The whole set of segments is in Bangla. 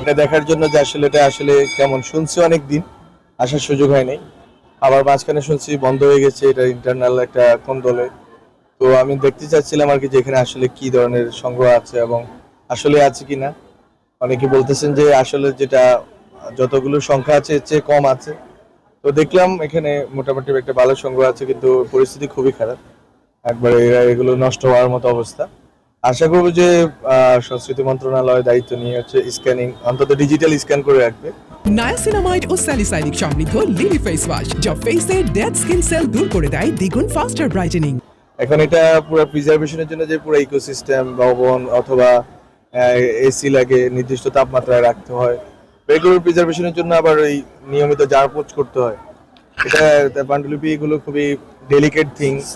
এটা দেখার জন্য যে আসলে এটা আসলে কেমন শুনছি অনেক দিন আসার সুযোগ হয় আবার মাঝখানে শুনছি বন্ধ হয়ে গেছে, এটা ইন্টারনাল একটা কোন্দলে। তো আমি দেখতে চাচ্ছিলাম আর কি যে এখানে আসলে কি ধরনের সংগ্রহ আছে এবং আসলে আছে কিনা। অনেকে বলতেছেন যে আসলে যেটা যতগুলো সংখ্যা আছে, এর চেয়ে কম আছে। তো দেখলাম এখানে মোটামুটি একটা ভালো সংগ্রহ আছে, কিন্তু পরিস্থিতি খুবই খারাপ। একবারে এগুলো নষ্ট হওয়ার মতো অবস্থা। আশা করব যে আহ, সংস্কৃতি মন্ত্রণালয় দায়িত্ব নিয়ে হচ্ছে স্ক্যানিং অন্তত ডিজিটাল স্ক্যান করে রাখবে। নায়াসিনামাইড ও স্যালিসাইনিক সমৃদ্ধ লিলি ফেস ওয়াশ যা ফেসের ডেড স্কিন সেল দূর করে দেয় দ্বিগুণ ফাস্টার ব্রাইটেনিং এখন এটা পুরো প্রিজার্ভেশনের জন্য যে পুরো ইকোসিস্টেম ভবন অথবা এসি লাগে নির্দিষ্ট তাপমাত্রায় রাখতে হয়। এগুলোর প্রিজার্ভেশনের জন্য আবার এই নিয়মিত জার পোচ করতে হয়। এটা পাণ্ডুলিপি এগুলো খুবই ডেলিকেট থিংস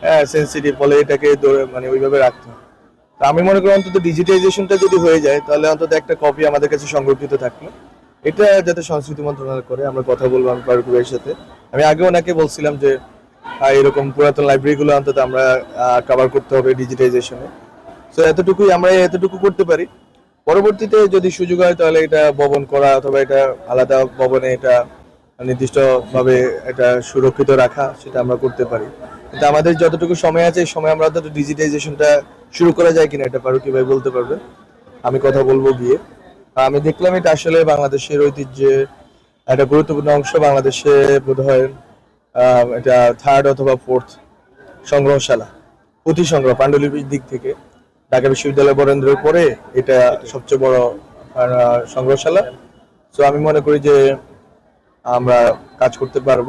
হ্যাঁ সেন্সিটিভ ফলে এটাকে ধরে- মানে ওইভাবে রাখতে হয়। আমি মনে করি অন্তত ডিজিটাইজেশনটা যদি হয়ে যায়, তাহলে অন্তত একটা কপি আমাদের কাছে সংরক্ষিত থাকল। এটা যাতে সংস্কৃতি মন্ত্রণালয় করে, আমরা কথা বলব আমি ফারুক ভাইয়ের সাথে। আমি আগে ওনাকে বলছিলাম যে এরকম পুরাতন লাইব্রেরিগুলো অন্তত আমরা কভার করতে হবে ডিজিটাইজেশনে তো এতটুকুই আমরা এতটুকু করতে পারি। পরবর্তীতে যদি সুযোগ হয়, তাহলে এটা ভবন করা অথবা এটা আলাদা ভবনে এটা নির্দিষ্টভাবে এটা সুরক্ষিত রাখা, সেটা আমরা করতে পারি। কিন্তু আমাদের যতটুকু সময় আছে, এই সময় আমরা অন্তত ডিজিটাইজেশনটা শুরু করা যায় কিনা এটা পারো কীভাবে বলতে পারবে। আমি কথা বলব গিয়ে। আমি দেখলাম এটা আসলে বাংলাদেশের ঐতিহ্যে একটা গুরুত্বপূর্ণ অংশ। বাংলাদেশে বোধ হয় এটা থার্ড অথবা ফোর্থ সংগ্রহশালা, পুঁথি সংগ্রহ, পাণ্ডুলিপির দিক থেকে। ঢাকা বিশ্ববিদ্যালয় বরেন্দ্রের পরে এটা সবচেয়ে বড় সংগ্রহশালা। তো আমি মনে করি যে আমরা কাজ করতে পারব।